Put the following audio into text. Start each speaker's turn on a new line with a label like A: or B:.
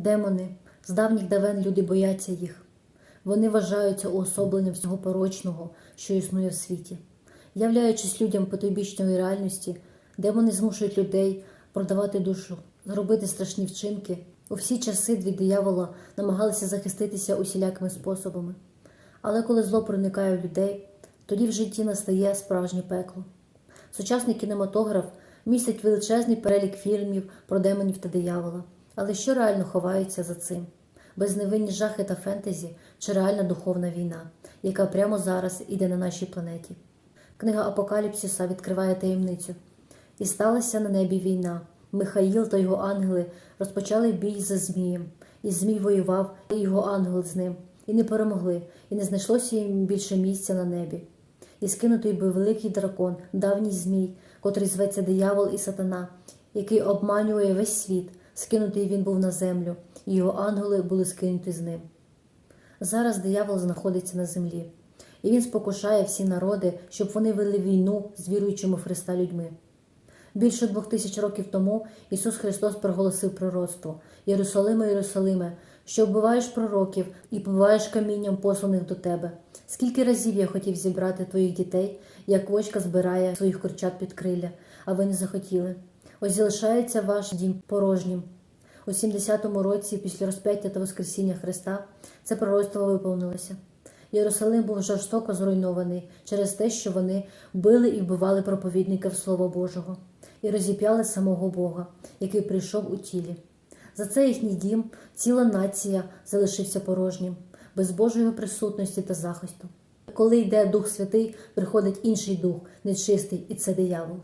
A: Демони, з давніх давен люди бояться їх. Вони вважаються уособленням всього порочного, що існує в світі. Являючись людям потойбічної реальності, демони змушують людей продавати душу, зробити страшні вчинки. У всі часи від диявола намагалися захиститися усілякими способами. Але коли зло проникає в людей, тоді в житті настає справжнє пекло. Сучасний кінематограф містить величезний перелік фільмів про демонів та диявола. Але що реально ховається за цим? Безневинні жахи та фентезі чи реальна духовна війна, яка прямо зараз іде на нашій планеті. Книга Апокаліпсиса відкриває таємницю. І сталася на небі війна. Михаїл та його ангели розпочали бій за Змієм, і Змій воював, і його ангел з ним, і не перемогли, і не знайшлося їм більше місця на небі. І скинутий був великий дракон, давній Змій, котрий зветься диявол і сатана, який обманює весь світ. Скинутий він був на землю, і його ангели були скинуті з ним. Зараз диявол знаходиться на землі, і він спокушає всі народи, щоб вони вели війну з віруючими в Христа людьми. Більше двох тисяч років тому Ісус Христос проголосив пророцтво Єрусалиме, Єрусалиме, що вбиваєш пророків і побиваєш камінням посланих до тебе. Скільки разів я хотів зібрати твоїх дітей, як вочка збирає своїх курчат під крилля, а ви не захотіли. Ось залишається ваш дім порожнім. У 70-му році, після розп'яття та Воскресіння Христа, це пророцтво виповнилося. Єрусалим був жорстоко зруйнований через те, що вони били і вбивали проповідників Слова Божого і розіп'яли самого Бога, який прийшов у тілі. За це їхній дім ціла нація залишився порожнім, без Божої присутності та захисту. Коли йде Дух Святий, приходить інший дух, нечистий, і це диявол.